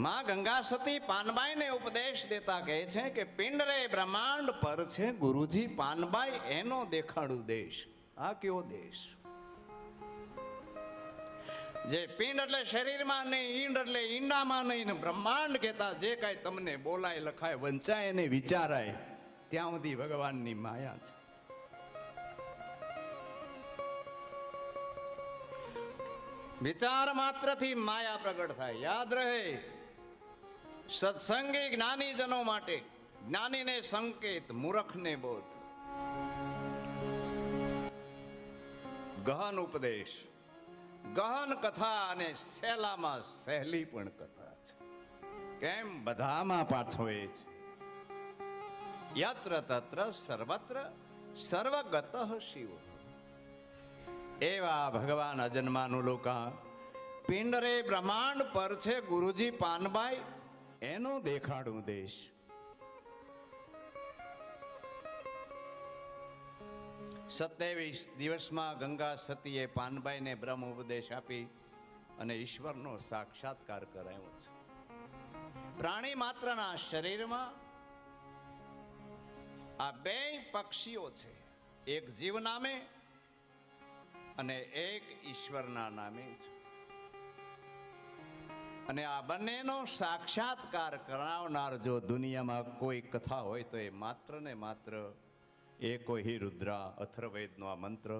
માં ગંગા સતી પાનબાઈને ઉપદેશ દેતા કહે છે કે પિંડ રે બ્રહ્માંડ પર છે ગુરુજી, પાનબાઈ એનો દેખાડું દેશ. આ કેવો દેશ? જે પિંડ એટલે શરીરમાં નહીં ઈંડ એટલે ઈંડામાં નહીં, ને બ્રહ્માંડ કહેતા જે કાંઈ તમને બોલાય, લખાય, વંચાય ને વિચારાય, ત્યાં સુધી ભગવાનની માયા છે. વિચાર માત્રથી માયા પ્રગટ થાય. યાદ રહે સત્સંગી જ્ઞાનીજનો માટે જ્ઞાનીને સંકેત, મૂરખને બોધ. ગહન ઉપદેશ. ગહન કથા અને સહેલામાં સહેલી પણ કથા છે. કેમ બધામાં પાછો એ છે? યત્ર તત્ર સર્વત્ર સર્વગત શિવ. એવા ભગવાન અજન્માનું લોકા પિંડરે બ્રહ્માંડ પર છે ગુરુજી પાનબાઈ. એનો દેખાડું દેશ. સત્યાવીસ દિવસમાં ગંગા સતીએ પાનબાઈને બ્રહ્મ ઉપદેશ આપી અને ઈશ્વરનો સાક્ષાત્કાર કરાયો છે. પ્રાણી માત્રના શરીરમાં આ બે પક્ષીઓ છે. એક જીવ નામે અને એક ઈશ્વરના નામે છે. અને આ બંનેનો સાક્ષાત્કાર કરાવનાર જો દુનિયામાં કોઈ કથા હોય તો એ માત્ર ને માત્ર એકો હિ રુદ્રા અથર્વેદનો આ મંત્ર.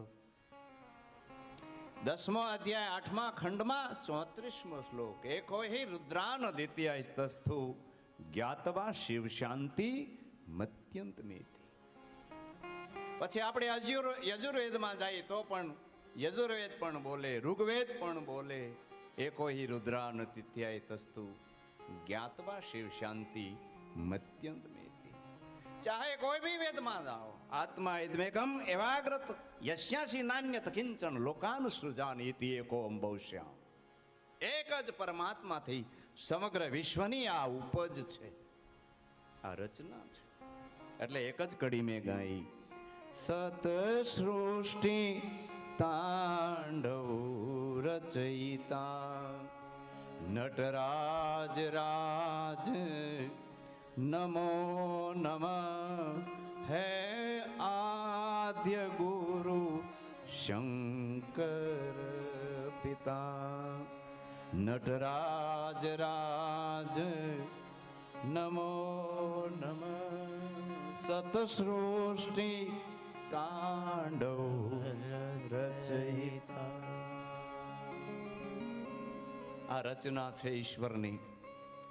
દસમો અધ્યાય આઠમા ખંડમાં ચોત્રીસમો શ્લોક. એકો હિ રુદ્રાન દ્વિતીય તસ્થુ જ્ઞાતવા શિવ શાંતિ મત્યંત મેથી પછી આપણે યજુર્વેદમાં જઈએ તો પણ યજુર્વેદ પણ બોલે, ઋગ્વેદ પણ બોલે એકો હિ રુદ્રાન તિથ્યાય તસ્તુ. જ્ઞાતવા શિવ શાંતિ મત્યંત મેતી. ચાહે કોઈ બી વેદમાં જાઓ, આત્મા ઇદમેકમ એવાગ્રત. યશ્યાસી નાન્યત કિંચન લોકાન સૃજાન ઇતિ એકો અંબૌશ્યામ એક જ પરમાત્માથી સમગ્ર વિશ્વની આ ઉપજ છે. આ રચના છે. એટલે એક જ કડી મેં ગાઈ. સત સૃષ્ટિ તાંડવ. રચયિતા, નટરાજ રાજ, નમો નમ. હે આદ્ય ગુરુ શંકર પિતા, નટરાજ રાજ, નમો નમ. સતસૃષ્ટિ કાંડો રચયિતા. આ રચના છે ઈશ્વરની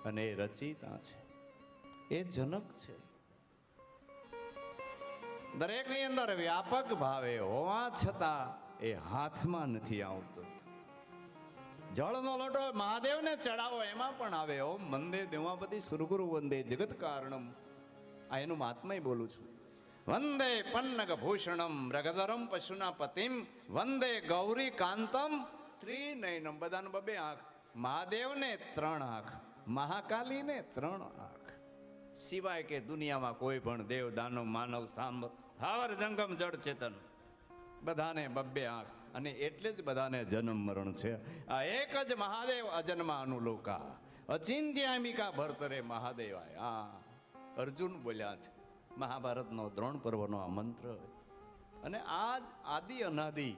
અને એ રચિતા છે. એ જનક છે. દરેકની અંદર વ્યાપક ભાવે હોવા છતાં એ હાથમાં નથી આવતો. જળનો લોટો મહાદેવને ચડાવો એમાં પણ આવે. ઓમ વંદે દેવાપતિ સુરગુરુ વંદે જગત કારણમ. આ એનું મહાત્મય બોલું છું. વંદે પન્નગ ભૂષણમ મૃગધરમ પશુના પતિમ. વંદે ગૌરી કાંતમ. ત્રિનયનમ. બધાને બબે આંખ મહાદેવને ત્રણ આંખ, મહાકાલીને ત્રણ આંખ. સિવાય કે દુનિયામાં કોઈ પણ દેવ, દાનવ, માનવ સાંભ થાવર, જંગમ, જળ, ચેતન, બધાને બબ્બે આંખ. અને એટલે જ બધાને જન્મ મરણ છે. આ એક જ મહાદેવ અજન્મા અનુલોકા. અચિંત્યામિકા ભરતરે મહાદેવાય. આ અર્જુન બોલ્યા છે, મહાભારતનો દ્રોણ પર્વનો આ મંત્ર. અને આ જ આદિ અનાદિ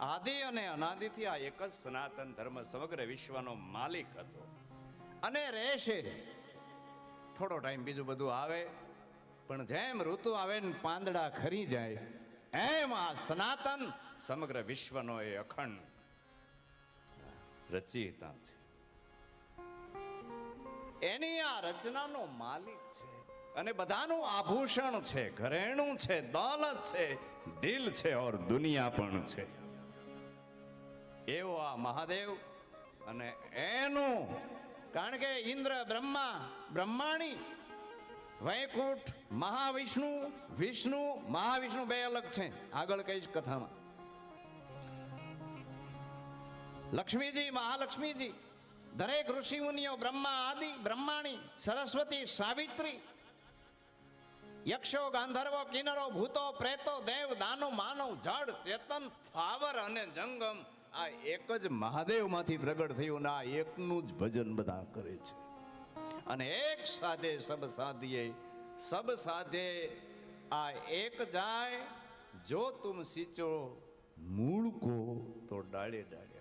આદિ અને અનાદિથી આ એક જ સનાતન ધર્મ સમગ્ર વિશ્વનો માલિક હતો. અને રહેશે. થોડો ટાઈમ બીજું બધું આવે. પણ જેમ ઋતુ આવે ને પાંદડા ખરી જાય, એમ આ સનાતન સમગ્ર વિશ્વનો એ અખંડ રચયિતા છે. એની આ રચનાનો માલિક છે. અને બધાનું આભૂષણ છે, ઘરેણું છે, દોલત છે, દિલ છે, ઓર દુનિયા પણ છે. એવો આ મહાદેવ અને એનું, કારણ કે ઇન્દ્ર બ્રહ્મા, બ્રહ્માણી, વૈકુંઠ, મહાવિષ્ણુ, વિષ્ણુ, મહાવિષ્ણુ બે અલગ છે, આગળ કહીશ કથામાં. લક્ષ્મીજી, મહાલક્ષ્મીજી, દરેક ઋષિમુનિઓ બ્રહ્મા આદિ, બ્રહ્માણી, સરસ્વતી, સાવિત્રી, યક્ષો, ગાંધર્વો, કિન્નરો, ભૂતો, પ્રેતો, દેવ દાનો માનવ જડ ચેતન, સ્થાવર અને જંગમ આ એક જ મહાદેવમાંથી પ્રગટ થયું ને આ એકનું જ ભજન બધા કરે છે અને એક સાથે સબ સાધીએ સબ સાધે આ એક જાય, જો તુમ સીચો મૂળ કો તો ડાળે ડાળે.